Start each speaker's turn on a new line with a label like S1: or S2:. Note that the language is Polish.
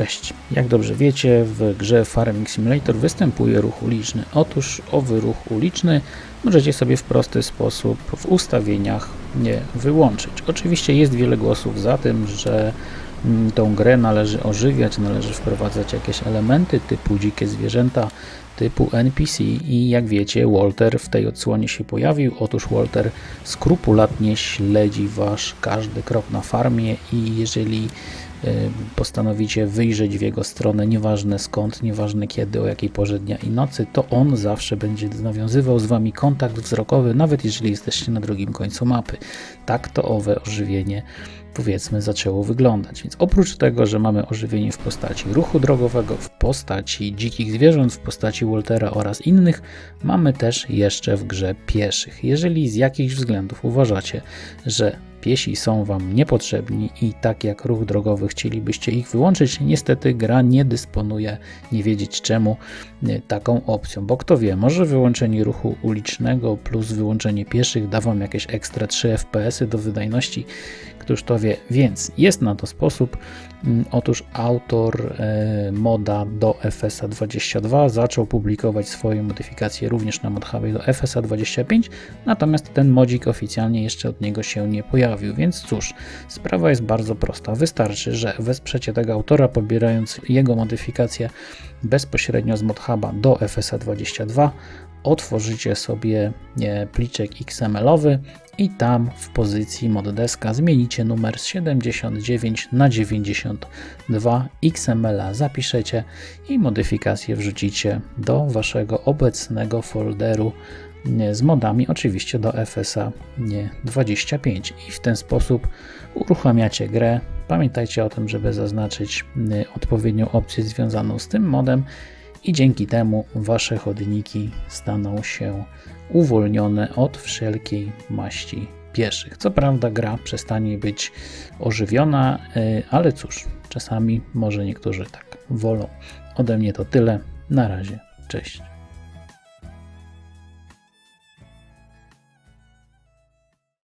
S1: Cześć. Jak dobrze wiecie, w grze Farming Simulator występuje ruch uliczny. Otóż owy ruch uliczny możecie sobie w prosty sposób w ustawieniach nie wyłączyć. Oczywiście jest wiele głosów za tym, że mm, tą grę należy ożywiać, należy wprowadzać jakieś elementy typu dzikie zwierzęta, typu NPC i jak wiecie Walter w tej odsłonie się pojawił. Otóż Walter skrupulatnie śledzi wasz każdy krok na farmie i jeżeli y, postanowicie wyjrzeć w jego stronę, nieważne skąd, nieważne kiedy, o jakiej porze dnia i nocy, to on zawsze będzie nawiązywał z wami kontakt wzrokowy, nawet jeżeli jesteście na drugim końcu mapy. Tak to owe ożywienie powiedzmy zaczęło wyglądać. Więc oprócz tego, że mamy ożywienie w postaci ruchu drogowego, w postaci dzikich zwierząt, w postaci Waltera oraz innych, mamy też jeszcze w grze pieszych. Jeżeli z jakichś względów uważacie, że piesi są Wam niepotrzebni i tak jak ruch drogowy chcielibyście ich wyłączyć, niestety gra nie dysponuje, nie wiedzieć czemu, nie, taką opcją, bo kto wie, może wyłączenie ruchu ulicznego plus wyłączenie pieszych da Wam jakieś ekstra 3 FPS-y do wydajności, wie, więc jest na to sposób. Mm, Otóż autor e, moda do FSA 22 zaczął publikować swoje modyfikacje również na ModHubie do FSA 25, natomiast ten modzik oficjalnie jeszcze od niego się nie pojawił, więc cóż, sprawa jest bardzo prosta. Wystarczy, że wesprzecie tego autora, pobierając jego modyfikacje bezpośrednio z ModHuba do FSA 22, otworzycie sobie e, pliczek XML-owy i tam w pozycji moddeska zmienicie numer z 79 na 92 XML-a zapiszecie i modyfikacje wrzucicie do waszego obecnego folderu z modami, oczywiście do FSA nie, 25 i w ten sposób uruchamiacie grę. Pamiętajcie o tym, żeby zaznaczyć y, odpowiednią opcję związaną z tym modem i dzięki temu wasze chodniki staną się uwolnione od wszelkiej maści pieszych. Co prawda gra przestanie być ożywiona, y, ale cóż, czasami może niektórzy tak wolą. Ode mnie to tyle. Na razie. Cześć.